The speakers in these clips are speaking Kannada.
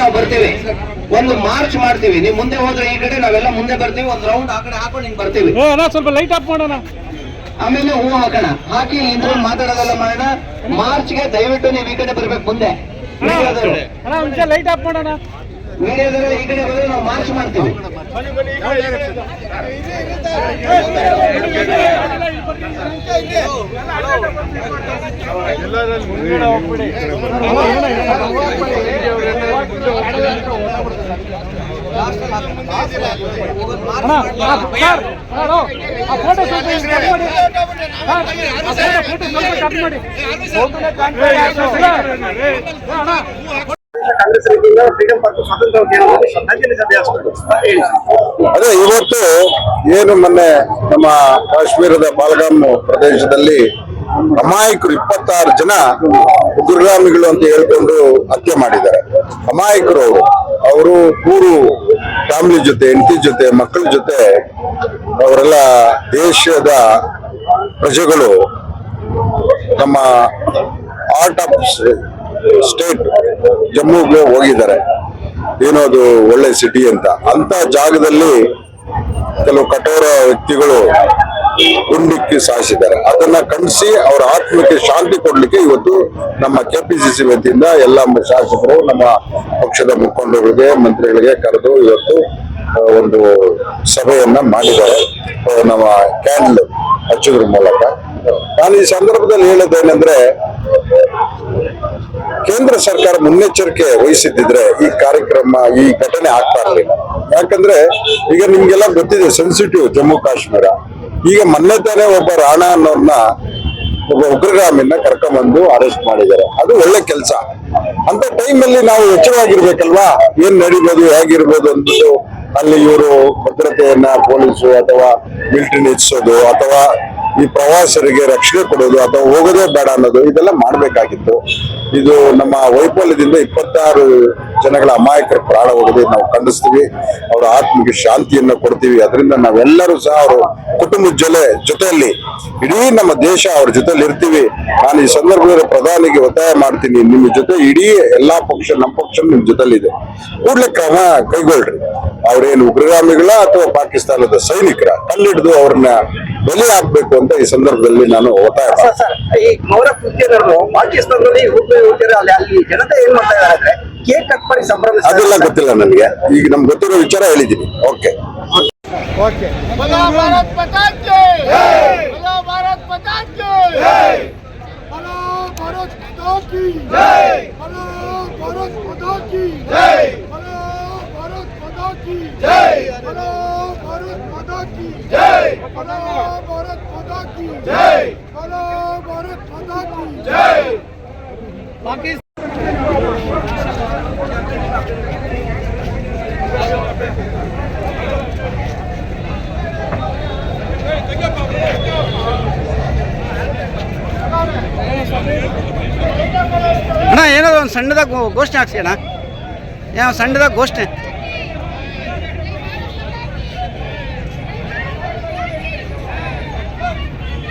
ನಾವು ಬರ್ತೇವೆ. ಒಂದು ಮಾರ್ಚ್ ಮಾಡ್ತೀವಿ. ನೀವು ಮುಂದೆ ಹೋದ್ರೆ ಈ ಕಡೆ ನಾವೆಲ್ಲ ಮುಂದೆ ಬರ್ತೀವಿ. ಒಂದು ರೌಂಡ್ ಆ ಕಡೆ ಹಾಕೊಂಡು ಹಿಂಗ್ ಬರ್ತೀವಿ. ಸ್ವಲ್ಪ ಲೈಟ್ ಆಫ್ ಮಾಡೋಣ. ಆಮೇಲೆ ಹೂ ಹಾಕೋಣ. ಹಾಕಿ ಇಂದ್ರ ಮಾತಾಡೋದೆಲ್ಲ ಮಾಡೋಣ. ಮಾರ್ಚ್ಗೆ ದಯವಿಟ್ಟು ನೀವು ಈ ಕಡೆ ಬರ್ಬೇಕು ಮುಂದೆ. ಲೈಟ್ ಆಫ್ ಮಾಡೋಣ. ಈ ಕಡೆ ಬಂದ್ರೆ ನಾವು ಮಾರ್ಚ್ ಮಾಡ್ತೀವಿ. ಅಣ್ಣ ಅದೇ, ಇವತ್ತು ಏನು ಮೊನ್ನೆ ನಮ್ಮ ಕಾಶ್ಮೀರದ ಬಾಲ್ಗಾಮ್ ಪ್ರದೇಶದಲ್ಲಿ ಅಮಾಯಕರು ಇಪ್ಪತ್ತಾರು ಜನ ಉಗ್ರಗಾಮಿಗಳು ಅಂತ ಹೇಳ್ಕೊಂಡು ಹತ್ಯೆ ಮಾಡಿದ್ದಾರೆ. ಅಮಾಯಕರು ಅವರು ಮೂರು ಫ್ಯಾಮಿಲಿ ಜೊತೆ, ಹೆಂಡತಿ ಜೊತೆ, ಮಕ್ಕಳ ಜೊತೆ ಅವರೆಲ್ಲ ದೇಶದ ಪ್ರಜೆಗಳು ನಮ್ಮ ಆರ್ಟ್ ಆಫ್ ಸ್ಟೇಟ್ ಜಮ್ಮುಗೆ ಹೋಗಿದ್ದಾರೆ. ಏನೋ ಅದು ಒಳ್ಳೆ ಸಿಟಿ ಅಂತ. ಅಂತ ಜಾಗದಲ್ಲಿ ಕೆಲವು ಕಠೋರ ವ್ಯಕ್ತಿಗಳು ಗುಂಡಿಕ್ಕಿ ಸಾಯಿಸಿದ್ದಾರೆ. ಅದನ್ನ ಕಂಡಿಸಿ ಅವರ ಆತ್ಮಕ್ಕೆ ಶಾಂತಿ ಕೊಡ್ಲಿಕ್ಕೆ ಇವತ್ತು ನಮ್ಮ ಕೆಪಿಸಿಸಿ ವತಿಯಿಂದ ಎಲ್ಲ ಶಾಸಕರು, ನಮ್ಮ ಪಕ್ಷದ ಮುಖಂಡರುಗಳಿಗೆ, ಮಂತ್ರಿಗಳಿಗೆ ಕರೆದು ಇವತ್ತು ಒಂದು ಸಭೆಯನ್ನ ಮಾಡಿದ್ದಾರೆ. ನಮ್ಮ ಕ್ಯಾಂಡಲ್ ಹಚ್ಚೋದ್ರ ಮೂಲಕ. ನಾನು ಈ ಸಂದರ್ಭದಲ್ಲಿ ಹೇಳೋದೇನೆಂದ್ರೆ, ಕೇಂದ್ರ ಸರ್ಕಾರ ಮುನ್ನೆಚ್ಚರಿಕೆ ವಹಿಸಿದ್ದಿದ್ರೆ ಈ ಕಾರ್ಯಕ್ರಮ, ಈ ಘಟನೆ ಆಗ್ತಾ ಇರಲಿಲ್ಲ. ಯಾಕಂದ್ರೆ, ಈಗ ನಿಮ್ಗೆಲ್ಲ ಗೊತ್ತಿದೆ ಸೆನ್ಸಿಟಿವ್ ಜಮ್ಮು ಕಾಶ್ಮೀರ. ಈಗ ಮೊನ್ನೆ ತಾನೇ ಒಬ್ಬ ರಾಣ ಅನ್ನೋರ್ನ ಒಬ್ಬ ಉಗ್ರಗಾಮಿನ ಕರ್ಕೊಂಡ್ಬಂದು ಅರೆಸ್ಟ್ ಮಾಡಿದ್ದಾರೆ. ಅದು ಒಳ್ಳೆ ಕೆಲಸ. ಅಂತ ಟೈಮಲ್ಲಿ ನಾವು ಎಚ್ಚರವಾಗಿರ್ಬೇಕಲ್ವಾ? ಏನ್ ನಡಿಬೋದು, ಹೇಗಿರ್ಬೋದು ಅಂದ್ಬಿಟ್ಟು ಅಲ್ಲಿ ಇವರು ಭದ್ರತೆಯನ್ನ ಪೊಲೀಸು ಅಥವಾ ಮಿಲಿಟರಿ ಹೆಚ್ಚಿಸೋದು ಅಥವಾ ಈ ಪ್ರವಾಸರಿಗೆ ರಕ್ಷಣೆ ಕೊಡೋದು ಅಥವಾ ಹೋಗೋದೇ ಬೇಡ ಅನ್ನೋದು ಇದೆಲ್ಲ ಮಾಡಬೇಕಾಗಿತ್ತು. ಇದು ನಮ್ಮ ವೈಫಲ್ಯದಿಂದ ಇಪ್ಪತ್ತಾರು ಜನಗಳ ಅಮಾಯಕರ ಪ್ರಾಣ ಹೋಗದೆ ನಾವು ಖಂಡಿಸ್ತೀವಿ. ಅವರ ಆತ್ಮಕ್ಕೆ ಶಾಂತಿಯನ್ನು ಕೊಡ್ತೀವಿ. ಅದರಿಂದ ನಾವೆಲ್ಲರೂ ಸಹ ಅವರು ಕುಟುಂಬದ ಜೊತೆ ಜೊತೆಯಲ್ಲಿ, ಇಡೀ ನಮ್ಮ ದೇಶ ಅವ್ರ ಜೊತೆಲಿ ಇರ್ತೀವಿ. ನಾನು ಈ ಸಂದರ್ಭದಲ್ಲಿ ಪ್ರಧಾನಿಗೆ ಒತ್ತಾಯ ಮಾಡ್ತೀನಿ. ನಿಮ್ಮ ಜೊತೆ ಇಡೀ ಎಲ್ಲಾ ಪಕ್ಷ ನಮ್ಮ ಪಕ್ಷ ನಿಮ್ಮ ಜೊತೆಲಿದೆ ಕೂಡಲೇ ಕ್ರಮ ಕೈಗೊಳ್ಳ್ರಿ ಅವರೇನು ಉಗ್ರಗಾಮಿಗಳ ಅಥವಾ ಪಾಕಿಸ್ತಾನದ ಸೈನಿಕರ? ಕಲ್ಲಿಡಿದು ಅವ್ರನ್ನ ಬಲಿ ಆಗ್ಬೇಕು ಅಂತ ಈ ಸಂದರ್ಭದಲ್ಲಿ ನಾನು ಒತ್ತಾಯ ಈ ಮೌರ ಪಾಕಿಸ್ತಾನದಲ್ಲಿ ಅಲ್ಲಿ ಅಲ್ಲಿ ಜನತೆ ಏನ್ ಮಾಡ್ತಾ ಇದ್ದಾರೆ ಕೇಕ್ ಕಟ್ಪರಿ ಸಂಭ್ರಮ ಅದೆಲ್ಲ ಗೊತ್ತಿಲ್ಲ ನನಗೆ. ಈಗ ನಮ್ಗೆ ಗೊತ್ತಿರೋ ವಿಚಾರ ಹೇಳಿದ್ದೀನಿ. ಓಕೆ ಓಕೆ ಜೈ ಜೈ भारत माता की जय बड़ा भारत ಅಣ್ಣ ಏನೋ ಒಂದು ಸಣ್ಣದಾಗ ಗೋಷ್ಠಿ ಹಾಕ್ಸಿ ಅಣ್ಣ ಏನೋ ಸಣ್ಣದಾಗ ಗೋಷ್ಠಿ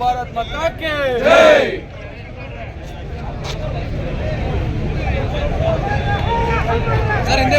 భారత్ మతాకే సార్ ఎంత